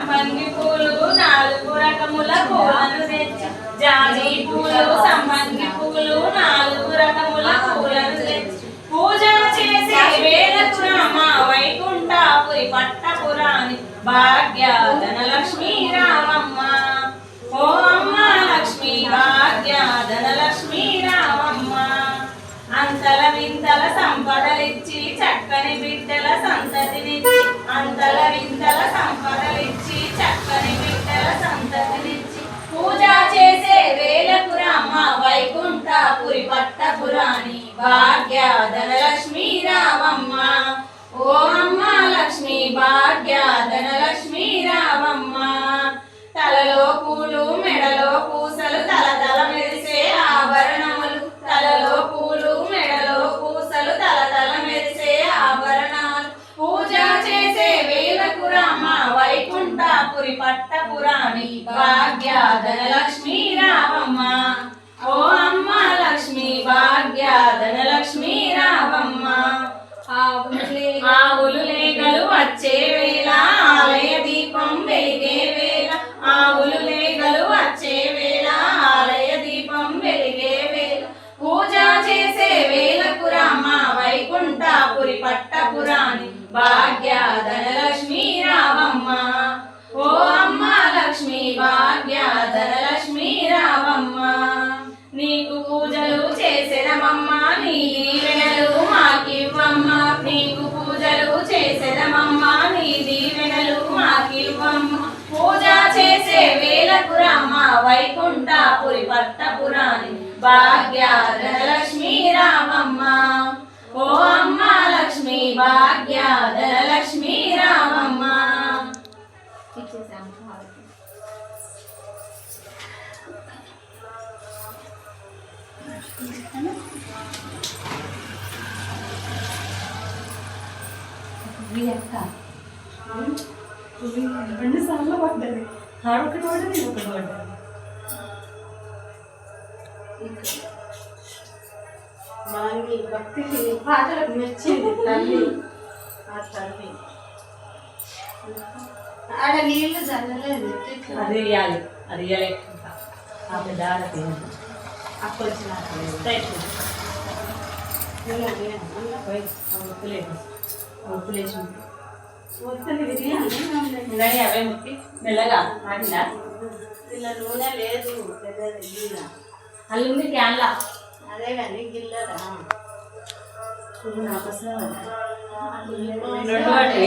సంబంగి పూలు నాలుగు రకముల పూలను తెచ్చి జాజి పూలు సంబంధి పూలు నాలుగు రకముల పూలను తెచ్చి పూజలు చేసి వేలకు వైకుంఠాపురి పట్టపురాణి భాగ్య ధనలక్ష్మి రామమ్మ. ఓ అమ్మ లక్ష్మి భాగ్య ధనలక్ష్మి రామమ్మ. అంతల వింతల సంపదలిచ్చి చక్కని బిడ్డల సంతతినిచ్చి అంతల పట్టపురాణి భాగ్య ధనలక్ష్మీ రామమ్మ ఓ అమ్మ లక్ష్మి భాగ్య ధనలక్ష్మీ రామమ్మ చేసేదమమ్మ నీ దీవెనలు మాకివ్వమ్మా. నీకు పూజలు చేసేదమమ్మ నీ దీవెనలు మాకివ్వమ్మా. పూజ చేసే వేలకు రామ వైకుంఠపురి పట్టపురాణి భాగ్య ధనలక్ష్మీ రామమ్మ ఓ అమ్మ లక్ష్మి భాగ్య రెండు సార్లు పడ్డది. ఆడొకటి పడ్డది ఒకటి పడ్డది. మాంగి భక్తికి పాటలకు మెచ్చింది తల్లి. ఆ తల్లి. ఆడ నీళ్ళు చల్లలేదు అది ఇయ్యాలి. అది ఇయ్యలేకుండా ఆ పెద్ద ఆడది అక్క వచ్చినాక పోయి ఆ ముక్కులేదు ఆ ముక్కులేసి ఉంది. ఒత్తిడి బిర్యానీ ఇందాక అవే ముక్కి మెల్లగా ఇలా నూనె లేదు పెద్దది అల్లుంది క్యాన్లా అదే కానీ గిల్లరా రెండు వాటి